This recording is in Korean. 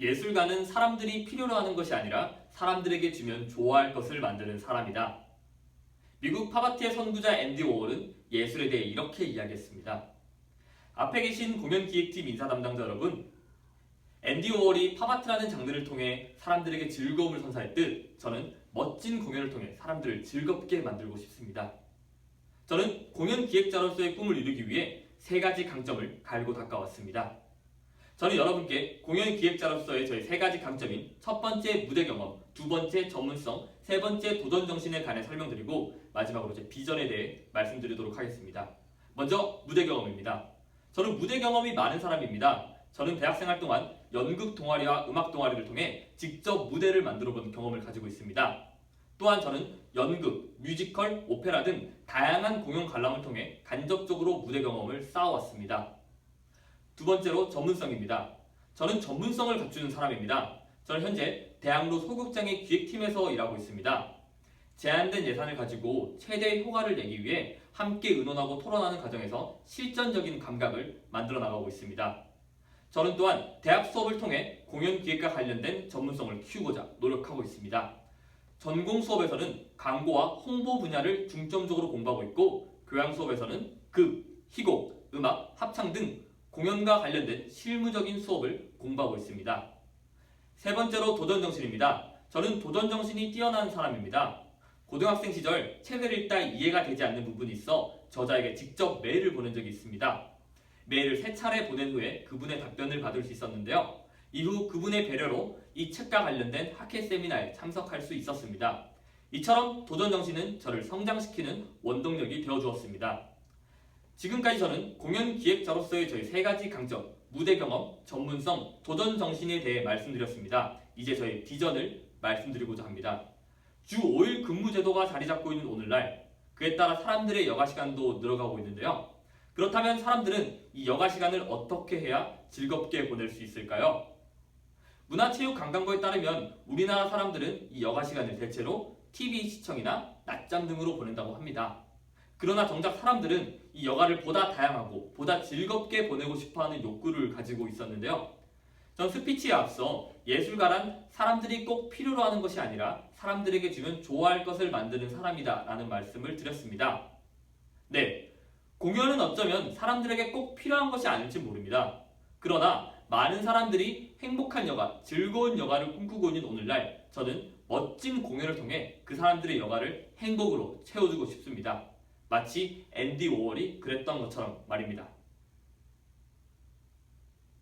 예술가는 사람들이 필요로 하는 것이 아니라 사람들에게 주면 좋아할 것을 만드는 사람이다. 미국 팝아트의 선구자 앤디 워홀은 예술에 대해 이렇게 이야기했습니다. 앞에 계신 공연 기획팀 인사 담당자 여러분, 앤디 워홀이 팝아트라는 장르를 통해 사람들에게 즐거움을 선사했듯 저는 멋진 공연을 통해 사람들을 즐겁게 만들고 싶습니다. 저는 공연 기획자로서의 꿈을 이루기 위해 세 가지 강점을 갈고 닦아왔습니다. 저는 여러분께 공연 기획자로서의 저희 세 가지 강점인 첫 번째 무대 경험, 두 번째 전문성, 세 번째 도전 정신에 관해 설명드리고 마지막으로 제 비전에 대해 말씀드리도록 하겠습니다. 먼저 무대 경험입니다. 저는 무대 경험이 많은 사람입니다. 저는 대학생활 동안 연극 동아리와 음악 동아리를 통해 직접 무대를 만들어 본 경험을 가지고 있습니다. 또한 저는 연극, 뮤지컬, 오페라 등 다양한 공연 관람을 통해 간접적으로 무대 경험을 쌓아왔습니다. 두 번째로 전문성입니다. 저는 전문성을 갖추는 사람입니다. 저는 현재 대학로 소극장의 기획팀에서 일하고 있습니다. 제한된 예산을 가지고 최대 효과를 내기 위해 함께 의논하고 토론하는 과정에서 실전적인 감각을 만들어 나가고 있습니다. 저는 또한 대학 수업을 통해 공연 기획과 관련된 전문성을 키우고자 노력하고 있습니다. 전공 수업에서는 광고와 홍보 분야를 중점적으로 공부하고 있고 교양 수업에서는 극, 희곡, 음악, 합창 등 공연과 관련된 실무적인 수업을 공부하고 있습니다. 세 번째로 도전 정신입니다. 저는 도전 정신이 뛰어난 사람입니다. 고등학생 시절 책을 읽다 이해가 되지 않는 부분이 있어 저자에게 직접 메일을 보낸 적이 있습니다. 메일을 세 차례 보낸 후에 그분의 답변을 받을 수 있었는데요. 이후 그분의 배려로 이 책과 관련된 학회 세미나에 참석할 수 있었습니다. 이처럼 도전 정신은 저를 성장시키는 원동력이 되어 주었습니다. 지금까지 저는 공연 기획자로서의 저희 세 가지 강점, 무대 경험, 전문성, 도전 정신에 대해 말씀드렸습니다. 이제 저희 비전을 말씀드리고자 합니다. 주 5일 근무 제도가 자리 잡고 있는 오늘날 그에 따라 사람들의 여가 시간도 늘어가고 있는데요. 그렇다면 사람들은 이 여가 시간을 어떻게 해야 즐겁게 보낼 수 있을까요? 문화체육 관광부에 따르면 우리나라 사람들은 이 여가 시간을 대체로 TV 시청이나 낮잠 등으로 보낸다고 합니다. 그러나 정작 사람들은 이 여가를 보다 다양하고 보다 즐겁게 보내고 싶어하는 욕구를 가지고 있었는데요. 전 스피치에 앞서 예술가란 사람들이 꼭 필요로 하는 것이 아니라 사람들에게 주면 좋아할 것을 만드는 사람이다 라는 말씀을 드렸습니다. 네, 공연은 어쩌면 사람들에게 꼭 필요한 것이 아닐지 모릅니다. 그러나 많은 사람들이 행복한 여가, 즐거운 여가를 꿈꾸고 있는 오늘날 저는 멋진 공연을 통해 그 사람들의 여가를 행복으로 채워주고 싶습니다. 마치 앤디 오월이 그랬던 것처럼 말입니다.